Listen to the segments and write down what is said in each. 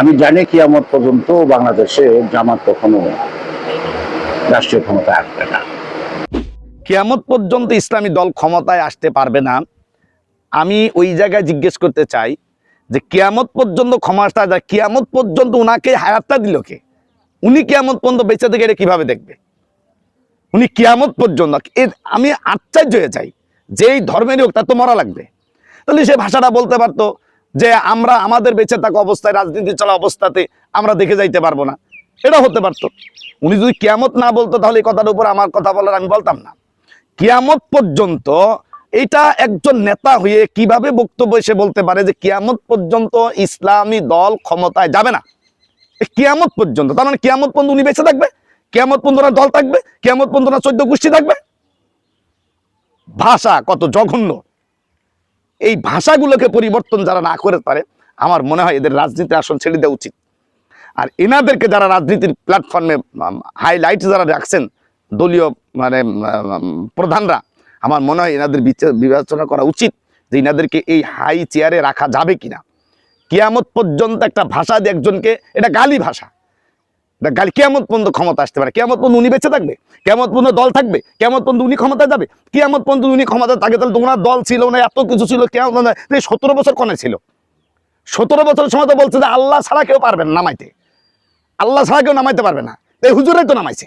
আমি জানি কি আমার পর্যন্ত বাংলাদেশে জামাত কখনো রাষ্ট্রীয় ক্ষমতায় আসবে না। কিয়ামত পর্যন্ত ইসলামী দল ক্ষমতায় আসতে পারবে না। আমি ওই জায়গায় জিজ্ঞেস করতে চাই যে কিয়ামত পর্যন্ত ক্ষমতা যায় কিয়ামত পর্যন্ত উনাকে হায়াতটা দিল কে? উনি কিয়ামত পর্যন্ত বেঁচে থেকে এটা কীভাবে দেখবে? উনি কিয়ামত পর্যন্ত এর আমি আশ্চর্য হয়ে যাই, যেই ধর্মেরই হোক, তার তো মরা লাগবে। তাহলে সে ভাষাটা বলতে পারতো যে আমরা আমাদের বেঁচে থাকা অবস্থায়, রাজনীতি চলা অবস্থাতে আমরা দেখে যাইতে পারব না। এটা হতে পারতো। উনি যদি কিয়ামত না বলতো, তাহলে এই কথার উপর আমার কথা বলার আমি বলতাম না। কিয়ামত পর্যন্ত এটা একজন নেতা হয়ে কীভাবে বক্তব্য এসে বলতে পারে যে কিয়ামত পর্যন্ত ইসলামী দল ক্ষমতায় যাবে না? কিয়ামত পর্যন্ত, তার মানে কিয়ামত পর্যন্ত উনি বেঁচে থাকবে? কিয়ামত পর্যন্ত দল থাকবে? কিয়ামত পর্যন্ত চোদ্দ গোষ্ঠী থাকবে? ভাষা কত জঘন্য। এই ভাষাগুলোকে পরিবর্তন যারা না করে পারে, আমার মনে হয় এদের রাজনীতির আসন ছেড়ে দেওয়া উচিত। আর এনাদেরকে যারা রাজনীতির প্ল্যাটফর্মে হাইলাইট যারা রাখছেন, দলীয় মানে প্রধানরা, আমার মনে হয় এনাদের বিবেচনা করা উচিত যে এনাদেরকে এই হাই চেয়ারে রাখা যাবে কিনা। কিয়ামত পর্যন্ত একটা ভাষা দিয়ে একজনকে, এটা গালি ভাষা। গালি কেমত পর্যন্ত ক্ষমতা আসতে পারে। কেমত পর্যন্ত উনি বেঁচে থাকবে। কেমন পর্যন্ত দল থাকবে। কেমন পর্যন্ত উনি ক্ষমতা যাবে। কেমত পর্যন্ত উনি ক্ষমতা থাকে, তাহলে তো ওনার দল ছিল না, এত কিছু ছিল কেমন সতেরো বছর কনে ছিল? সতেরো বছরের সময় তো বলছে যে আল্লাহ ছাড়া কেউ পারবে না নামাইতে। আল্লাহ ছাড়া কেউ নামাইতে পারবে না। এই হুজুরাই তো নামাইছে।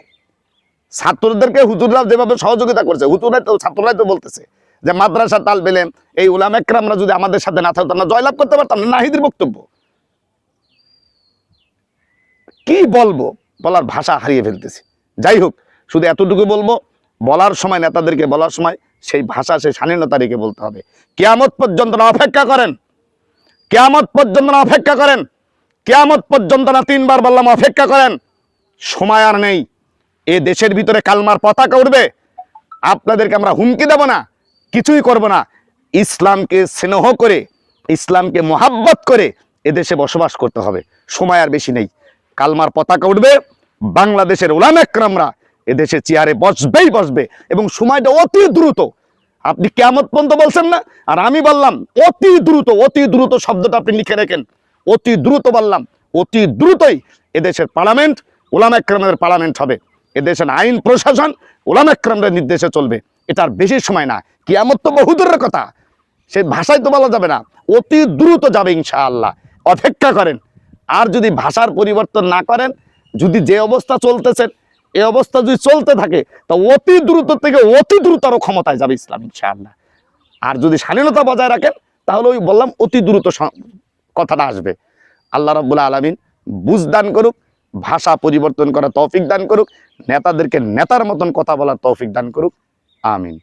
ছাত্রদেরকে হুজুররা যেভাবে সহযোগিতা করছে, হুজুরাই তো ছাত্ররাই তো বলতেছে যে মাদ্রাসা তাল বেলেম এই উলাম একরামরা যদি আমাদের সাথে না থাকতো, আমরা জয়লাভ করতে পারতাম না নাহিদের বক্তব্য। কি বলব? বলার ভাষা হারিয়ে ফেলতেছি। যাই হোক, শুধু এতটুকু বলব, বলার সময় নেতাদেরকে বলার সময় সেই ভাষা, সেই স্বাধীনতা রেখে বলতে হবে। কেয়ামত পর্যন্ত না অপেক্ষা করেন। কেয়ামত পর্যন্ত না অপেক্ষা করেন। কেয়ামত পর্যন্ত না তিনবার বললাম অপেক্ষা করেন। সময় আর নেই। এ দেশের ভিতরে কালমার পতাকা উঠবে আপনাদেরকে আমরা হুমকি দেব না, কিছুই করব না। ইসলামকে স্নেহ করে, ইসলামকে মোহাব্বত করে এদেশে বসবাস করতে হবে। সময় আর বেশি নেই। কালমার পতাকা উঠবে, বাংলাদেশের ওলাম একরামরা এদেশে চেয়ারে বসবেই বসবে এবং সময়টা অতি দ্রুত। আপনি কেমন পর্যন্ত বলছেন না, আর আমি বললাম, অতি দ্রুত অতি দ্রুত শব্দটা আপনি লিখে রাখেন। অতি দ্রুত বললাম, অতি দ্রুতই এদেশের পার্লামেন্ট, ওলাম একরামের পার্লামেন্ট হবে। এদেশের আইন প্রশাসন ওলাম একরামের নির্দেশে চলবে। এটার বেশি সময় না, কিয়ামত তো বহুদূরের কথা। সে ভাষায় তো বলা যাবে না, অতি দ্রুত যাবে ইনশাআল্লাহ। অপেক্ষা করেন আর যদি ভাষার পরিবর্তন না করেন, যদি যে অবস্থা চলতেছেন এই অবস্থা যদি চলতে থাকে, তা অতি দ্রুত থেকে অতি দ্রুতর ক্ষমতায় যাবে ইসলাম, ইনশাআল্লাহ। আর যদি স্বাধীনতা বজায় রাখেন, তাহলে ওই বললাম অতি দ্রুত কথাটা আসবে। আল্লাহ রব্বুল্লা আলমিন বুঝ দান করুক, ভাষা পরিবর্তন করা তৌফিক দান করুক, নেতাদেরকে নেতার মতন কথা বলার তৌফিক দান করুক। আমিন।